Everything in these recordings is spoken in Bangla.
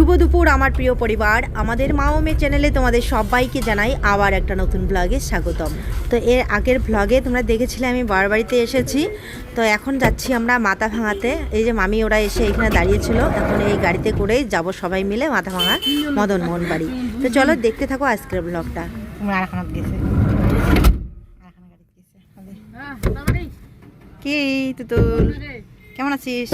শুভ দুপুর আমার প্রিয় পরিবার। আমাদের মা ও মেয়ে চ্যানেলে তোমাদের সবাইকে জানাই আবার একটা নতুন ব্লগে স্বাগতম। তো এর আগের ব্লগে তোমরা দেখেছিলে আমি বার বাড়িতে এসেছি। তো এখন যাচ্ছি আমরা মাথা ভাঙাতে। এই যে মামি ওরা এসে এখানে দাঁড়িয়েছিল। এখন এই গাড়িতে করেই যাব সবাই মিলে মাথা ভাঙা মদন মোহন বাড়ি। তো চলো দেখতে থাকো আজকের ব্লগটা কি তুতুল? কেমন আছিস?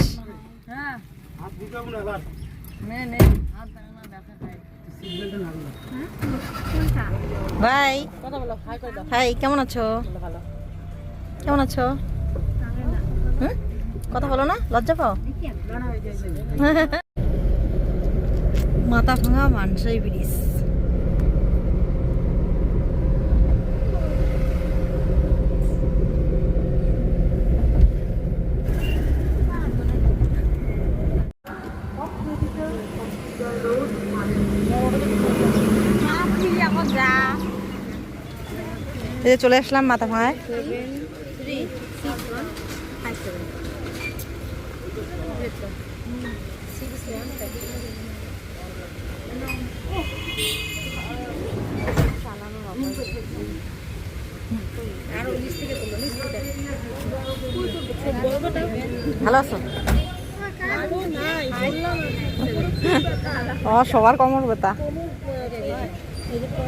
ভাই। ভাই কেমন আছো? কেমন আছো? হুম? কথা বলো না লজ্জা পাও? মাথা ভাঙা মানসাই ব্রিজ। এই যে চলে আসলাম মাথা ভাঙায়। ভালো আছো? সবার কমর ব্যথা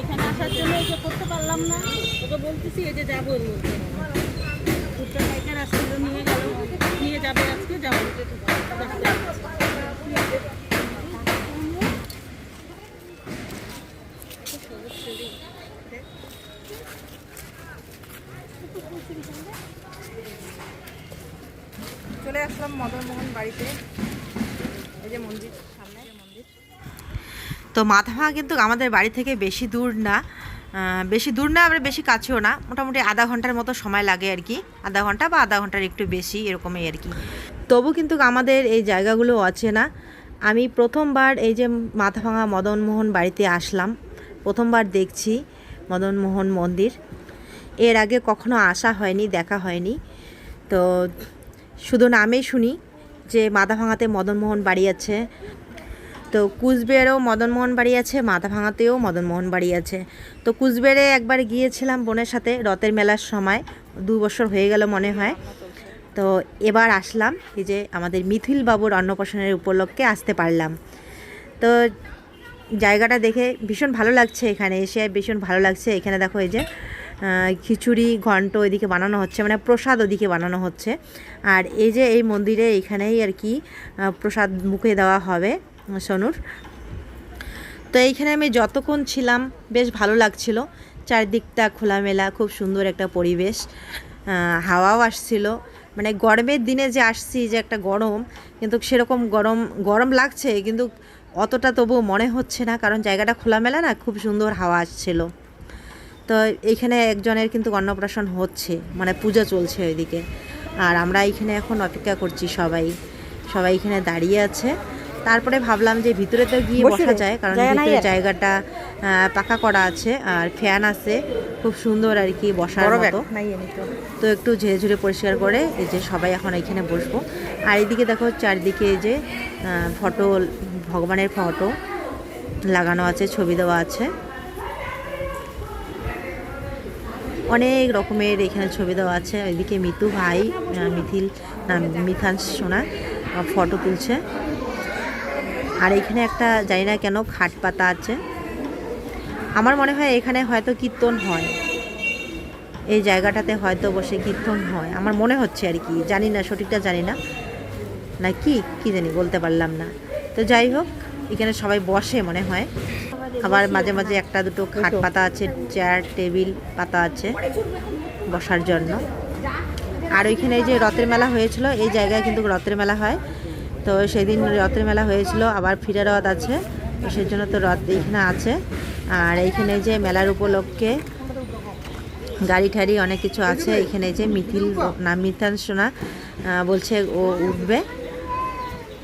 এখানে আসার জন্য করতে পারলাম না, ওকে বলতেছি এই যে যাব নিয়ে নিয়ে যাবে আজকে, যাব। চলে আসলাম মদনমোহন বাড়িতে। এই যে মন্দির। তো মাথা ভাঙা কিন্তু আমাদের বাড়ি থেকে বেশি দূর না বেশি দূর না, আবার বেশি কাছেও না। মোটামুটি আধা ঘণ্টার মতো সময় লাগে আর কি। আধা ঘণ্টা বা আধা ঘণ্টার একটু বেশি এরকমই আর কি। তবু কিন্তু আমাদের এই জায়গাগুলো আছে না আমি প্রথমবার এই যে মাথা ভাঙা মদনমোহন বাড়িতে আসলাম। প্রথমবার দেখছি মদনমোহন মন্দির। এর আগে কখনো আসা হয়নি, দেখা হয়নি। তো শুধু নামেই শুনি যে মাথা ভাঙাতে মদনমোহন বাড়ি আছে। তো কুচবিহারেও মদনমোহন বাড়ি আছে মাথা ভাঙাতেও মদনমোহন বাড়ি আছে। তো কুচবিহারে একবার গিয়েছিলাম বোনের সাথে, রথের মেলার সময়, দু বছর হয়ে গেল মনে হয়। তো এবার আসলাম, এই যে আমাদের মিথিল বাবুর অন্নপ্রাশনের উপলক্ষে আসতে পারলাম। তো জায়গাটা দেখে ভীষণ ভালো লাগছে এখানে, এসে ভীষণ ভালো লাগছে। এখানে দেখো এই যে খিচুড়ি, ঘন্ট ওইদিকে বানানো হচ্ছে মানে প্রসাদ ওদিকে বানানো হচ্ছে। আর এই যে এই মন্দিরে এখানেই আর কি প্রসাদ মুখে দেওয়া হবে। সনুর। তো এইখানে আমি যতক্ষণ ছিলাম, বেশ ভালো লাগছিল। চারদিকটা খোলামেলা, খুব সুন্দর একটা পরিবেশ। হাওয়াও আসছিল। মানে গরমের দিনে যে আসছি, যে একটা গরম, কিন্তু সেরকম গরম গরম লাগছে, কিন্তু অতটা তবুও মনে হচ্ছে না, কারণ জায়গাটা খোলামেলা না, খুব সুন্দর হাওয়া আসছিল। তো এইখানে একজনের কিন্তু অন্নপ্রাশন হচ্ছে মানে পূজা চলছে ওইদিকে। আর আমরা এইখানে এখন অপেক্ষা করছি সবাই। সবাই এখানে দাঁড়িয়ে আছে। তারপরে ভাবলাম যে ভিতরে তো গিয়ে বসা যায় কারণ ভিতরে জায়গাটা পাকা করা আছে আর ফ্যান আছে খুব সুন্দর আর কি বসার মতো। তো। একটু ঝেড়ে ঝুড়ে পরিষ্কার করে এই যে সবাই এখন এখানে বসবো। আর এইদিকে দেখো চারিদিকে এই যে ফটো ভগবানের ফটো লাগানো আছে ছবি দেওয়া আছে। অনেক রকমের এখানে ছবি দেওয়া আছে। এদিকে মিতু ভাই মিথিল মিথান সোনা ফটো তুলছে। আর এখানে একটা জানি না কেন খাট পাতা আছে। আমার মনে হয় এখানে হয়তো কীর্তন হয়। এই জায়গাটাতে হয়তো বসে কীর্তন হয়। আমার মনে হচ্ছে আর কি, জানি না, সঠিকটা জানি না। না কি কি জানি, বলতে পারলাম না। তো যাই হোক, এখানে সবাই বসে মনে হয়। আবার মাঝে মাঝে একটা দুটো খাট পাতা আছে চেয়ার টেবিল পাতা আছে বসার জন্য। আর ওইখানে এই যে রথের মেলা হয়েছিল, এই জায়গায় কিন্তু রথের মেলা হয়। তো সেদিন রথের মেলা হয়েছিল আবার ফিরে রথ আছে তো সেই জন্য তো রথ এইখানে আছে। আর এইখানে যে মেলার উপলক্ষে গাড়ি ঠাড়ি অনেক কিছু আছে এখানে যে মিথিল না মিথান সোনা বলছে ও উঠবে।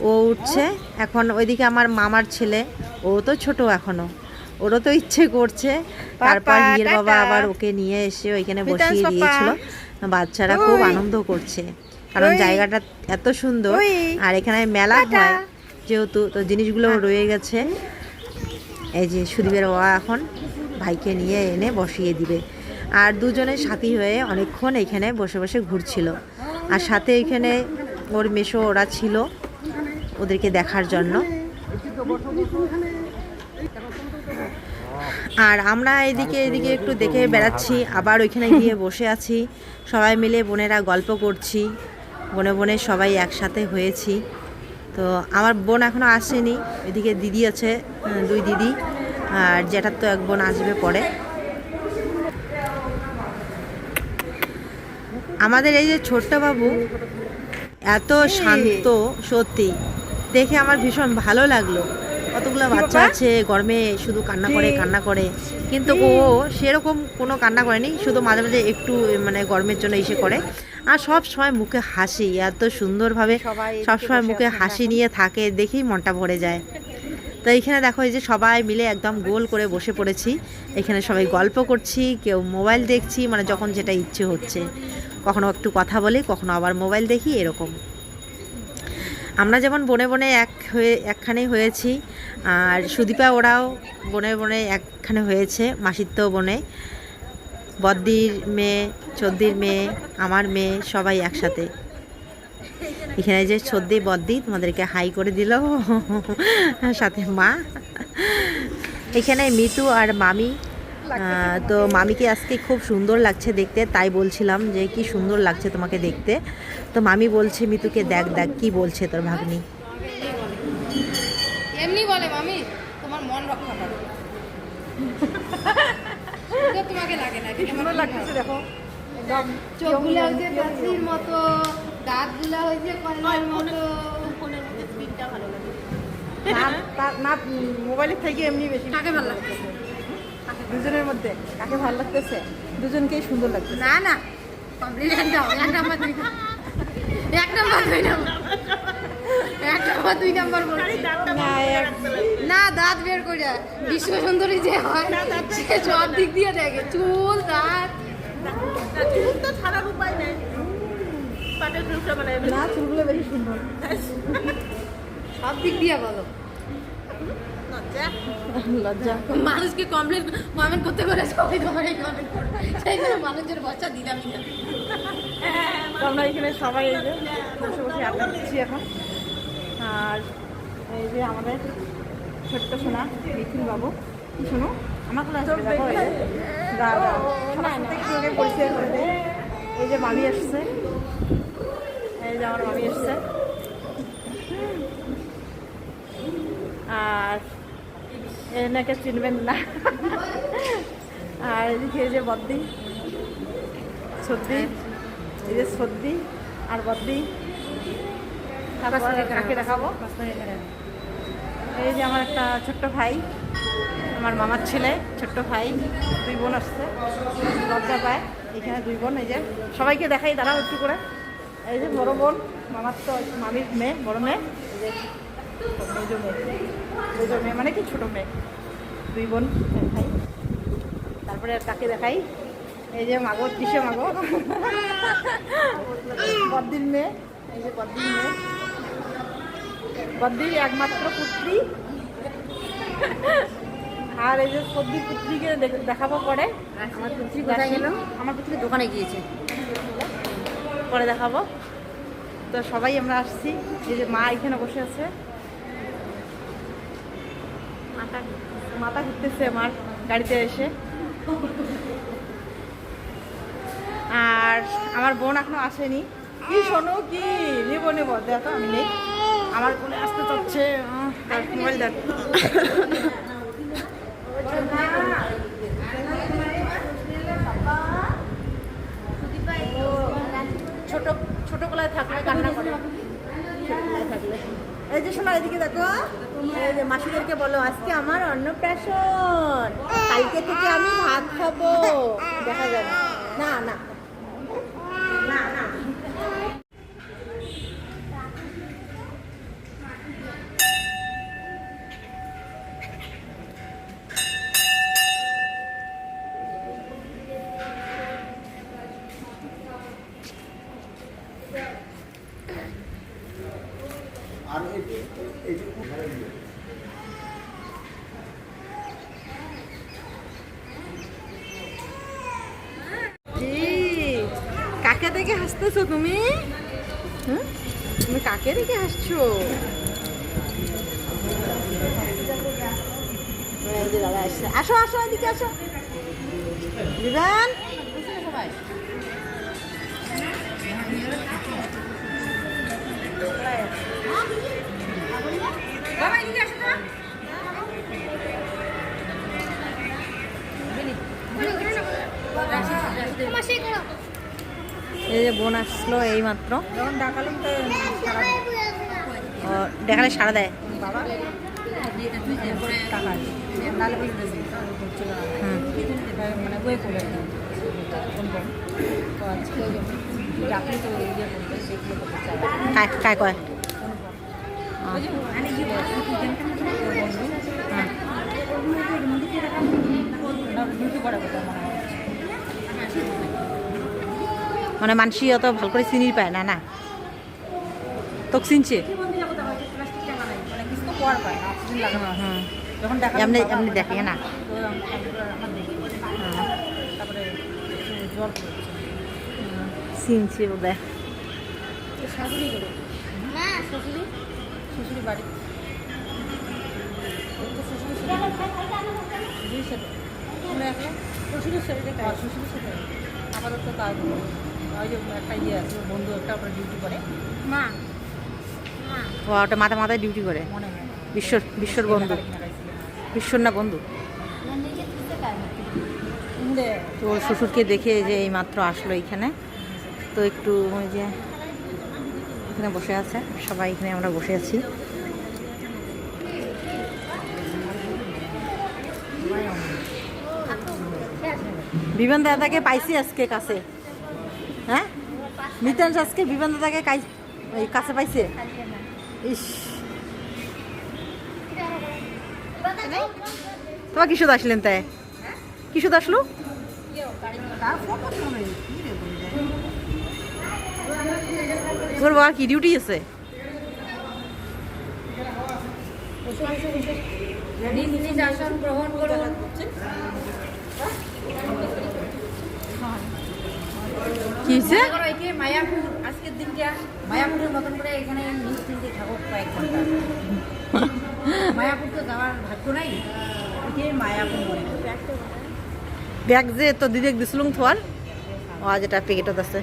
ও উঠছে এখন ওইদিকে আমার মামার ছেলে ও তো ছোট এখনও ওরও তো ইচ্ছে করছে। তারপর হিয়ের বাবা আবার ওকে নিয়ে এসে ওইখানে বসিয়ে দিয়েছিল। বাচ্চারা খুব আনন্দ করছে। কারণ জায়গাটা এত সুন্দর। আর এখানে মেলা হয় যেহেতু তো জিনিসগুলো রয়ে গেছে। এই যে সুদীপের বাবা এখন ভাইকে নিয়ে এনে বসিয়ে দিবে। আর দুজনে সাথী হয়ে অনেকক্ষণ এখানে বসে বসে ঘুরছিল। আর সাথে এখানে ওর মেশো ওরা ছিল ওদেরকে দেখার জন্য। আর আমরা এদিকে এদিকে একটু দেখে বেড়াচ্ছি আবার ওইখানে গিয়ে বসে আছি। সবাই মিলে বোনেরা গল্প করছি। বনে বনে সবাই একসাথে হয়েছি। তো আমার বোন এখনও আসেনি এদিকে দিদি আছে দুই দিদি আর জ্যাঠার তো এক বোন আসবে পরে। আমাদের এই যে ছোট্ট বাবু এত শান্ত সত্যি। দেখে আমার ভীষণ ভালো লাগল। কতগুলো বাচ্চা আছে গরমে শুধু কান্না করে কান্না করে। কিন্তু ও সেরকম কোনো কান্না করেনি শুধু মাঝে মাঝে একটু মানে গরমের জন্য এসে করে। আর সব সময় মুখে হাসি এত সুন্দরভাবে সব সময় মুখে হাসি নিয়ে থাকে দেখেই মনটা ভরে যায়। তো এইখানে দেখো এই যে সবাই মিলে একদম গোল করে বসে পড়েছি। এখানে সবাই গল্প করছি কেউ মোবাইল দেখছি মানে যখন যেটা ইচ্ছে হচ্ছে। কখনো একটু কথা বলি কখনো আবার মোবাইল দেখি এরকম। আমরা যেমন বনে বনে এক হয়ে একখানে হয়েছি আর সুদীপা ওরাও বনে বনে একখানে হয়েছে মাসির তো বনে। বদ্দির মেয়ে, চদ্দির মেয়ে, আমার মেয়ে, সবাই একসাথে। এখানে যে সর্দি বদ্দি তোমাদেরকে হাই করে দিল। সাথে মা। এখানে মিতু আর মামি। তো মামিকে আজকে খুব সুন্দর লাগছে দেখতে, তাই বলছিলাম যে কি সুন্দর লাগছে তোমাকে দেখতে। তো মামি বলছে, মিতুকে দেখ দেখ, কি বলছে তোর ভাগ্নি? এমনি বলে মামি, তোমার মন রক্ষা করো। তো তোমাকে লাগে না সুন্দর লাগতেছে দেখো। চোখগুলো হচ্ছে পাখির মতো দাঁতগুলো হচ্ছে কল্যার মতো। ফোনের মধ্যে স্ক্রিনটা ভালো লাগে। না মোবাইলের থেকে এমনি বেশি কাকে ভালো লাগছে দুজনের মধ্যে কাকে ভালো লাগতেছে? দুজনকেই সুন্দর লাগতেছে। না না কমপ্লিট একদম এক নাম্বার দুই নাম্বার। এক নাম্বার দুই নাম্বার না দাঁত বের করে বিশ্ব সুন্দরী যে হয় সে সব দিক দিয়ে দেখে। চুল দাঁত। চুল তো ছাড়ার উপায় নেই। পাটের চুলটা মানে না চুলগুলো বেশি সুন্দর। সব দিক দিয়ে বলো। লজ্জা। মানুষকে কমপ্লেন কমেন্ট করতে করে সবাই তোমার এই কমেন্ট করবে। সেই জন্য মানুষের বাচ্চা দিলামই না। আমরা এখানে সবাই এই যে বসে বসে আড্ডা দিচ্ছি এখন। আর এই যে আমাদের ছোট্ট সোনা, মিথুন বাবু। শোনো আমার একটু আগে পরিচয় করে এই যে মামি এসছে। এই যে আমার মামি এসছে। আর এনাকে চিনবেন না। আর এদিকে যে বদ্দি সর্দি এই যে সর্দি আর বদ্দি তারপর কাকে দেখাবো? এই যে আমার একটা ছোট্ট ভাই, আমার মামার ছেলে, ছোট্ট ভাই, দুই বোন আসছে। লজ্জা পায়, এখানে দুই বোন, এই যে সবাইকে দেখাই, দাঁড়াও একটু করে। এই যে বড় বোন, মামার তো মামির মেয়ে, বড় মেয়ে। এই মেজো মেয়ে মেজো মেয়ে মানে কি? ছোটো মেয়ে। দুই বোন, ভাই। তারপরে কাকে দেখাই? এই যে মাগো দিশে মাগো। বদ্দির মেয়ে এই যে বদ্দির মেয়ে বদ্দির একমাত্র পুত্রী। আর এই যে সর্দি পুত্রীকে দেখ- দেখাবো পরে। আমার পুত্রী কোথায় গেল? আমার পুত্রী দোকানে গিয়েছে। পরে দেখাবো। তো সবাই আমরা আসছি। এই যে মা এখানে বসে আছে। মাথা। মাথা ঘুরতেছে আমার গাড়িতে এসে। আর আমার বোন এখনও আসেনি। কি শোনো কি, নেব নেব। দেখো, আমি নেই। আমার কোলে আসতে চাচ্ছে কান্না করে। এই যে দেখো। মাসিদেরকে বলো, আজকে আমার অন্নপ্রাশন। থেকে আমি ভাত খাব। দেখা যাবে। না না। দেখে তুমি? তুমি কাকে দেখে হাসছো দাদা আসো আসো। এদিকে আসো। বিধান এই যে বোন আসলো এই মাত্র সারা দেখালে সাড়া দেয়? কায় কায় হয়। মানে মানসি অত ভালো করে চিনি পায় না না। তোক চিনছে? এমনি এমনি দেখে না? চিনছে বোধ শ্বশুরের সাথে শ্বশুরের সাথে আপাতত কাজ ওই যে একটা ইয়ে আছে বন্ধু একটা ওপরে ডিউটি করে। মা ও ওটা মাথা মাথায় ডিউটি করে। মনে বিশ্বর বিশ্বর বন্ধু। বিশ্বর না বন্ধু? তো শ্বশুরকে দেখে যে এই মাত্র আসলো এইখানে তো একটু ওই যে এখানে বসে আছে। সবাই এখানে আমরা বসে আছি। বিমান দাদাকে পাইছি আজকে কাছে। মিতান আজকে বিমান দাদাকে কাছে পাইছে? ইস। তোমার কিশোর আসলেন তাই? কিশোর আসলো? তোর বাবার কি ডিউটি আছে? গ্রহণ করুন। কি হয়েছে? করো একে মায়াপুর আজকের দিনটা মায়াপুরের মতন করে এখানে নিজ নিজে কয়েক ঘণ্টা। মায়াপুর তো যাওয়ার ভাগ্য নাই মায়াপুর ব্যাগ যে তো দিদি দিছিলুম থোয়ার ও আজ এটা প্যাকেটত আছে।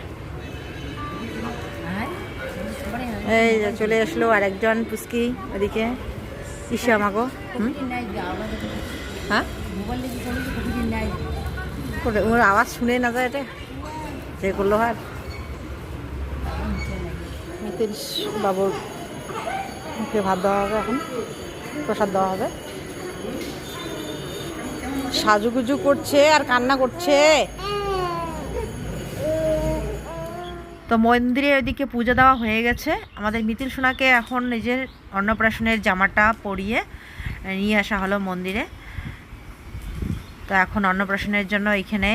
হ্যাঁ। এই যে চলে আসলো আর একজন পুস্কি ওদিকে ইসা যাওয়া হ্যাঁ? ওর আওয়াজ শুনে না যায় এটা। যে করল আর বাবুর মুখে ভাত দেওয়া হবে এখন, প্রসাদ দেওয়া হবে। সাজুগুজু করছে আর কান্না করছে। তো মন্দিরে ওইদিকে পূজা দেওয়া হয়ে গেছে। আমাদের মিতিল সোনাকে এখন নিজের অন্নপ্রাশনের জামাটা পরিয়ে নিয়ে আসা হলো মন্দিরে। তো এখন অন্নপ্রাশনের জন্য এখানে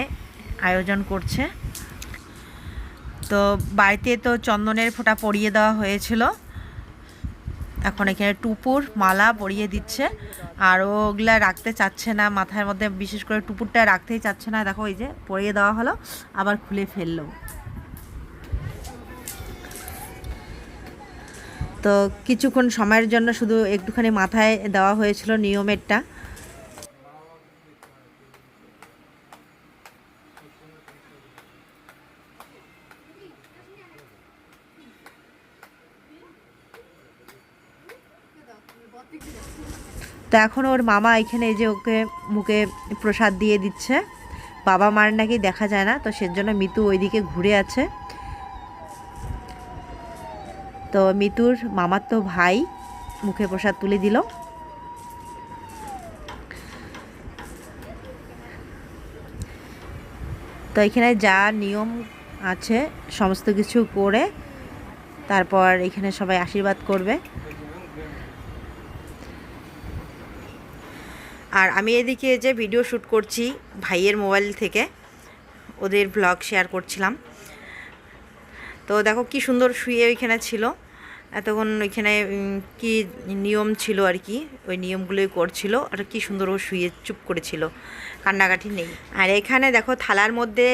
আয়োজন করছে। তো বাড়িতে তো চন্দনের ফোঁটা পরিয়ে দেওয়া হয়েছিল। এখন এখানে টুপুর মালা পরিয়ে দিচ্ছে। আর ওগুলা রাখতে চাচ্ছে না, মাথার মধ্যে বিশেষ করে টুপুরটা রাখতেই চাচ্ছে না। দেখো এই যে পরিয়ে দেওয়া হলো, আবার খুলে ফেলল। তো কিছুক্ষণ সময়ের জন্য শুধু একটুখানি মাথায় দেওয়া হয়েছিল নিয়মেরটা। তো এখন ওর মামা এখানে যে ওকে মুখে প্রসাদ দিয়ে দিচ্ছে। বাবা মার নাকি দেখা যায় না, তো সেজন্য মিতু ওইদিকে ঘুরে আছে। তো মিতুর মামার তো ভাই মুখে প্রসাদ তুলে দিল। তো এখানে যা নিয়ম আছে, সমস্ত কিছু করে তারপর এখানে সবাই আশীর্বাদ করবে। আর আমি এদিকে যে ভিডিও শ্যুট করছি ভাইয়ের মোবাইল থেকে, ওদের ব্লগ শেয়ার করছিলাম। তো দেখো কি সুন্দর শুয়ে ওইখানে ছিল। এতক্ষণ ওইখানে কি নিয়ম ছিল আর কি, ওই নিয়মগুলোই করছিল। আর কি সুন্দর ও শুয়ে চুপ করেছিল, কান্নাকাটি নেই। আর এখানে দেখো থালার মধ্যে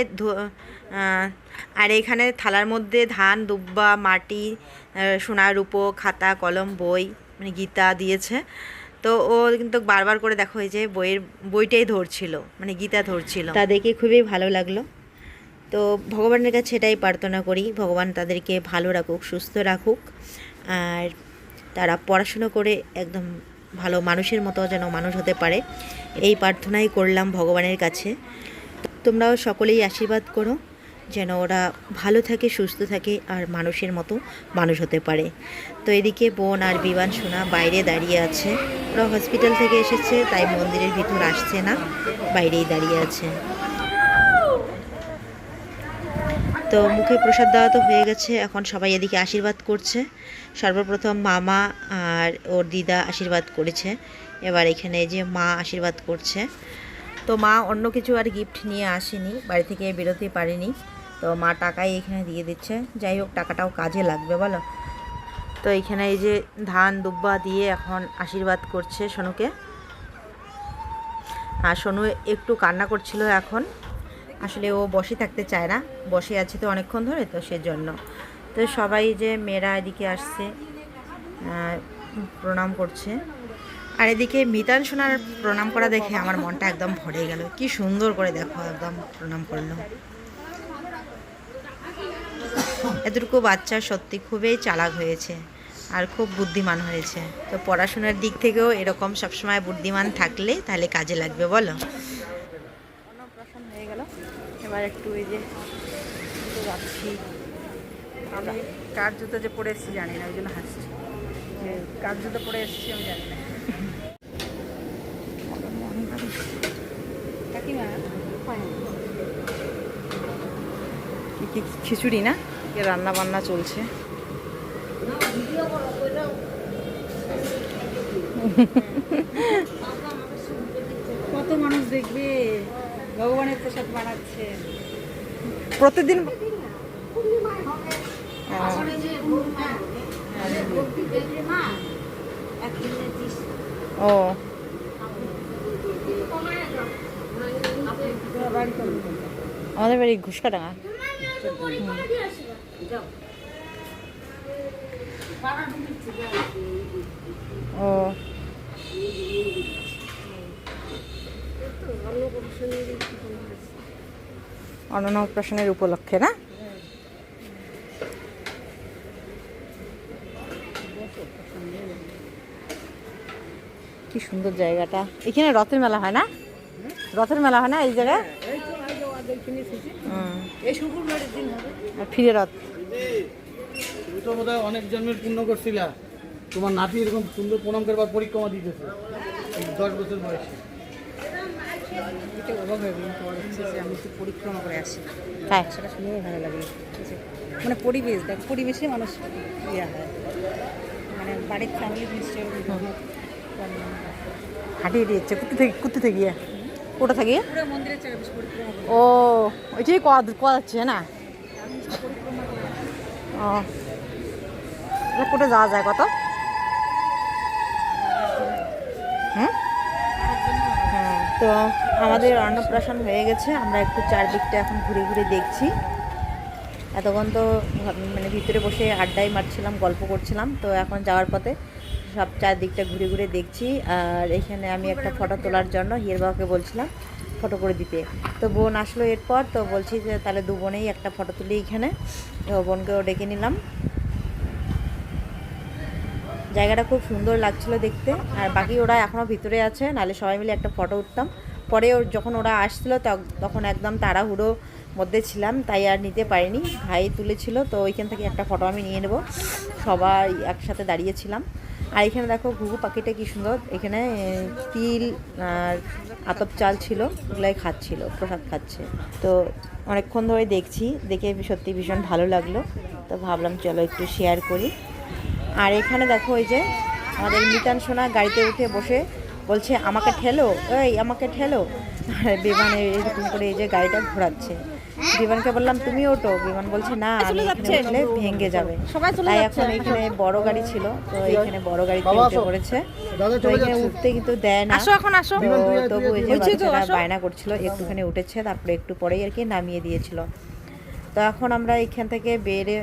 আর এখানে থালার মধ্যে ধান, দুব্বা, মাটি সোনা রূপো খাতা, কলম, বই মানে গীতা দিয়েছে। তো ও কিন্তু বারবার করে দেখো এই যে বইয়ের, বইটাই ধরছিল মানে গীতা ধরছিল। তা দেখে খুবই ভালো লাগল। তো ভগবানের কাছে এটাই প্রার্থনা করি, ভগবান তাদেরকে ভালো রাখুক, সুস্থ রাখুক, আর তারা পড়াশুনো করে একদম ভালো মানুষের মতো যেন মানুষ হতে পারে, এই প্রার্থনাই করলাম ভগবানের কাছে। তোমরাও সকলেই আশীর্বাদ করো। যেন ওরা ভালো থাকে, সুস্থ থাকে আর মানুষের মতো মানুষ হতে পারে। তো এদিকে বোন আর বিমান সোনা বাইরে দাঁড়িয়ে আছে। ওরা হসপিটাল থেকে এসেছে, তাই মন্দিরের ভিতর আসছে না, বাইরেই দাঁড়িয়ে আছে। তো মুখে প্রসাদ দেওয়া তো হয়ে গেছে, এখন সবাই এদিকে আশীর্বাদ করছে। সর্বপ্রথম মামা আর ওর দিদা আশীর্বাদ করেছে। এবার এখানে যে মা আশীর্বাদ করছে। তো মা অন্য কিছু আর গিফট নিয়ে আসেনি, বাড়ি থেকে বেরোতে পারেনি। তো মা টাকাই এখানে দিয়ে দিচ্ছে। যাই হোক, টাকাটাও কাজে লাগবে, বলো। তো এখানে এই যে ধান, দুব্বা দিয়ে এখন আশীর্বাদ করছে সোনুকে। আর সোনু একটু কান্না করছিল এখন। আসলে ও বসে থাকতে চায় না। বসে আছে তো অনেকক্ষণ ধরে, তো সেজন্য। তো সবাই যে মেয়েরা এদিকে আসছে প্রণাম করছে। আর এদিকে মিতান সোনার প্রণাম করা দেখে আমার মনটা একদম ভরে গেল। কি সুন্দর করে দেখো, একদম প্রণাম করল। এতটুকু বাচ্চা সত্যি খুবই চালাক হয়েছে আর খুব বুদ্ধিমান হয়েছে। তো পড়াশোনার দিক থেকেও এরকম সবসময় বুদ্ধিমান থাকলে তাহলে কাজে লাগবে বলো। অন্নপ্রাশন হয়ে গেল। এবার একটু এই যে যাচ্ছি আমি কার জুতো যে পরে এসেছি জানি না ওই জন্য হাসছি। যে কার জুতো পরে এসেছি আমি জানি না। কাকিমা কি কি খিচুড়ি না? এ রান্না বান্না চলছে। কত মানুষ দেখবে? ভগবানের প্রসাদ বানাচ্ছে। প্রতিদিন ও। আমাদের বাড়ি ঘুষকাডাঙ্গা। ও। অন্নপ্রাশনের উপলক্ষে না? কি সুন্দর জায়গাটা। এখানে রথের মেলা হয় না? রথের মেলা হয় না এই জায়গায় হুম। এই শুক্রবারের দিন হবে আর ফিরে রথ তুমি তো বোধহয় অনেক জন্মের পূর্ণ করছিলা। তোমার নাতি এরকম সুন্দর প্রণাম করবার পরিক্রমা দিতেছে। দশ বছর বয়সে। অবাক হয়ে গেলাম তোমার হচ্ছে যে আমি একটু পরিক্রমা করে আসি। তাই? সেটা শুনেও ভালো লাগে। ঠিক আছে মানে পরিবেশ দেখ পরিবেশে মানুষ ইয়ে হয়। মানে বাড়ির ফ্যামিলি নিশ্চয়ই হাঁটি হেঁটে যাচ্ছে কুত্তে থেকে কুত্তে থেকে গিয়ে কোটা থেকে? ও ওইটাই কোয়া না? ও। কোটে যাওয়া যায় কত? হুম হ্যাঁ তো আমাদের অন্নপ্রাশন হয়ে গেছে, আমরা একটু চারদিকটা এখন ঘুরে ঘুরে দেখছি। এতক্ষণ তো মানে ভিতরে বসে আড্ডায় মারছিলাম, গল্প করছিলাম, তো এখন যাওয়ার পথে সব চারদিকটা ঘুরে ঘুরে দেখছি। আর এখানে আমি একটা ফটো তোলার জন্য হিয়ের বাবাকে বলছিলাম ফটো করে দিতে। তো বোন আসলো এরপর, তো বলছি যে তাহলে দু বোনেই একটা ফটো তুলি এখানে। তো বোনকেও ডেকে নিলাম। জায়গাটা খুব সুন্দর লাগছিল দেখতে। আর বাকি ওরা এখনও ভিতরে আছে, নাহলে সবাই মিলে একটা ফটো উঠতাম। পরে যখন ওরা আসছিল তখ- তখন একদম তাড়াহুড়ো মধ্যে ছিলাম, তাই আর নিতে পারিনি। ভাই তুলেছিল, তো ওইখান থেকে একটা ফটো আমি নিয়ে নেব। সবাই একসাথে দাঁড়িয়েছিলাম আর এখানে দেখো ঘুঘু পাখিটা কি সুন্দর। এখানে তিল আর আতপ চাল ছিল, ওগুলাই খাচ্ছিল, প্রসাদ খাচ্ছে। তো অনেকক্ষণ ধরে দেখছি, দেখে সত্যি ভীষণ ভালো লাগল। তো ভাবলাম চলো একটু শেয়ার করি। আর এখানে দেখো ওই যে আমাদের মিতান সোনা গাড়িতে উঠে বসে বলছে, আমাকে ঠেলো, এই আমাকে ঠেলো। আর বেমানে এরকম করে এই যে গাড়িটা ঘোরাচ্ছে। বিমানকে বললাম তুমি ওঠো। বিমান বলছে না আমি এখানে উঠলে ভেঙে যাবে। সবাই তাই এখন এখানে বড় গাড়ি ছিল তো এখানে বড় গাড়িতে উঠে পড়েছে তো এখানে উঠতে কিন্তু দেয় না। আসো এখন আসো। তো তবু এই যে বাচ্চারা বায়না করছিল একটুখানি উঠেছে তারপরে একটু পরেই আর কি নামিয়ে দিয়েছিল। তো এখন আমরা এখান থেকে বেড়ে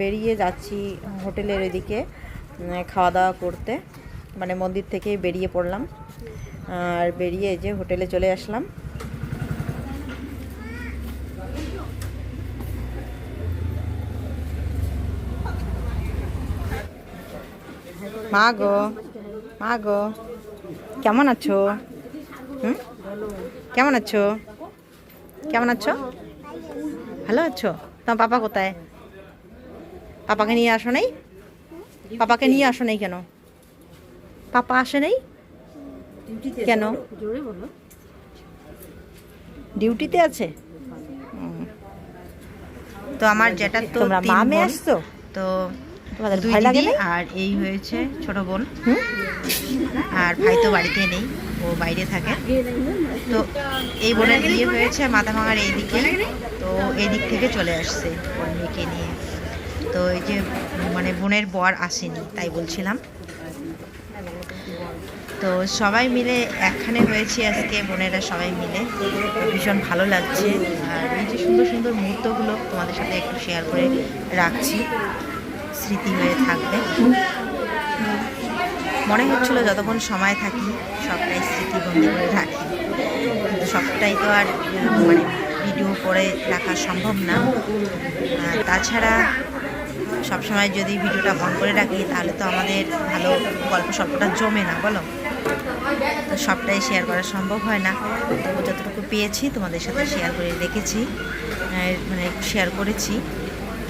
বেরিয়ে যাচ্ছি হোটেলের এদিকে খাওয়া দাওয়া করতে। মানে মন্দির থেকে বেরিয়ে পড়লাম। আর বেরিয়ে যে হোটেলে চলে আসলাম। মা গো মা গো কেমন আছো? হুম? কেমন আছো? কেমন আছো? ভালো আছো? তোমার পাপা কোথায়? পাপাকে নিয়ে আসো নাই? পাপাকে নিয়ে আসো নাই কেন? পাপা আসে নাই? কেন? ডিউটিতে আছে। তো আমার যেটা তো তোমরা মামে। আসছো? তো তোমাদের ভয় লাগে না? আর এই হয়েছে ছোট বোন। আর ভাই তো বাড়িতে নেই ও বাইরে থাকে। তো এই বোনের বিয়ে হয়েছে মাথা ভাঙার এইদিকে তো এই দিক থেকে চলে আসছে ওর মেয়েকে নিয়ে। তো এই যে মানে বোনের বর আসেনি তাই বলছিলাম। তো সবাই মিলে একখানে হয়েছি আজকে বোনেরা সবাই মিলে। ভীষণ ভালো লাগছে। আর এই যে সুন্দর সুন্দর মুহূর্তগুলো তোমাদের সাথে একটু শেয়ার করে রাখছি। স্মৃতি হয়ে থাকবে। মনে হচ্ছিল যতক্ষণ সময় থাকি, সবটাই স্মৃতি স্মৃতিবন্দি করে রাখি। সবটাই তো আর মানে ভিডিও করে রাখা সম্ভব না। তাছাড়া, সবসময় যদি ভিডিওটা অন করে রাখি, তাহলে তো আমাদের ভালো গল্প সল্পটা জমে না, বলো? তো সবটাই শেয়ার করা সম্ভব হয় না। তবু যতটুকু পেয়েছি তোমাদের সাথে শেয়ার করে রেখেছি। মানে শেয়ার করেছি।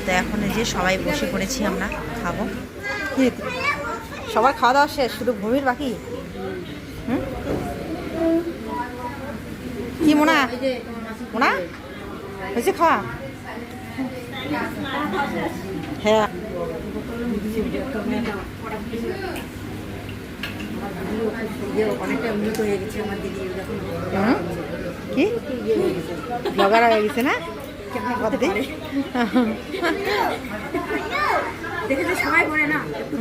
তো এখন এই যে সবাই বসে পড়েছি আমরা খাব। কি সবার খাওয়া দাওয়া শেষ শুধু ভূমির বাকি? হুম? কি মোনা? মোনা? হয়েছে খাওয়া? হ্যাঁ? কি? ব্লগার হয়ে গেছে না? দেখেছে সবাই করে না একটু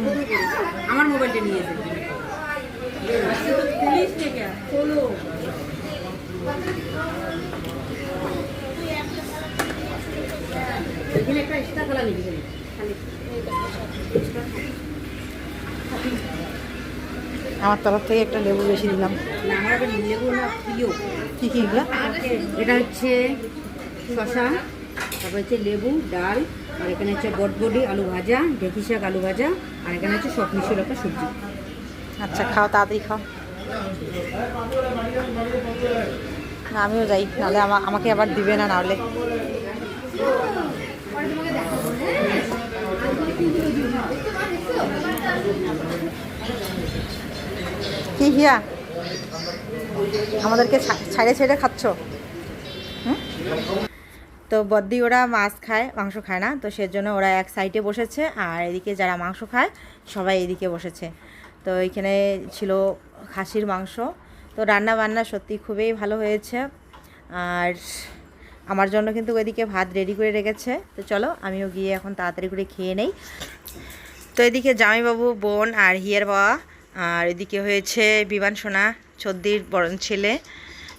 আমার মোবাইলটা নিয়ে এখানে একটা নিবি আমার তরফ থেকে একটা লেবু বেশি দিলাম। আমার লেবু না প্রিয়। কি কি এগুলো? এটা হচ্ছে শশা তারপর হচ্ছে লেবু, ডাল, আর এখানে হচ্ছে বটবডি, আলু ভাজা ঢেকি শাক, আলু ভাজা, আর এখানে হচ্ছে সব মিশিয়ে একটা সবজি। আচ্ছা খাও, তাড়াতাড়ি খাও। আমিও যাই, নাহলে আমা- আমাকে আবার দিবে না, নাহলে। কি হিয়া? আমাদেরকে ছা- ছাইড়ে ছেড়ে খাচ্ছ? তো বদ্দি ওরা মাছ খায়, মাংস খায় না, তো সেজন্য ওরা এক সাইডে বসেছে, আর এদিকে যারা মাংস খায়, সবাই এদিকে বসেছে। তো এখানে ছিল খাসির মাংস। তো রান্না বান্না সত্যি খুবই ভালো হয়েছে, আর আমার জন্য কিন্তু ওইদিকে ভাত রেডি করে রেখেছে। তো চলো, আমিও গিয়ে এখন তাড়াতাড়ি করে খেয়ে নেই। তো এদিকে জামাইবাবু, বোন আর হিয়ার বাবা, আর এদিকে হয়েছে বিমান সোনা ছদ্দির বরণ ছেলে।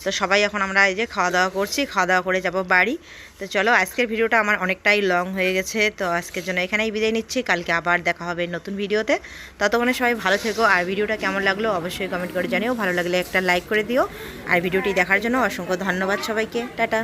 তো সবাই এখন আমরা এই যে খাওয়া দাওয়া করছি, খাওয়া দাওয়া করে যাব বাড়ি। তো চলো, আজকের ভিডিওটা আমার অনেকটাই লং হয়ে গেছে, তো আজকের জন্য এখানেই বিদায় নিচ্ছি। কালকে আবার দেখা হবে নতুন ভিডিওতে। ততক্ষণে সবাই ভালো থেকো, আর ভিডিওটা কেমন লাগল অবশ্যই কমেন্ট করে জানিও। ভালো লাগলে একটা লাইক করে দিও। আর ভিডিওটি দেখার জন্য অসংখ্য ধন্যবাদ সবাইকে। টাটা।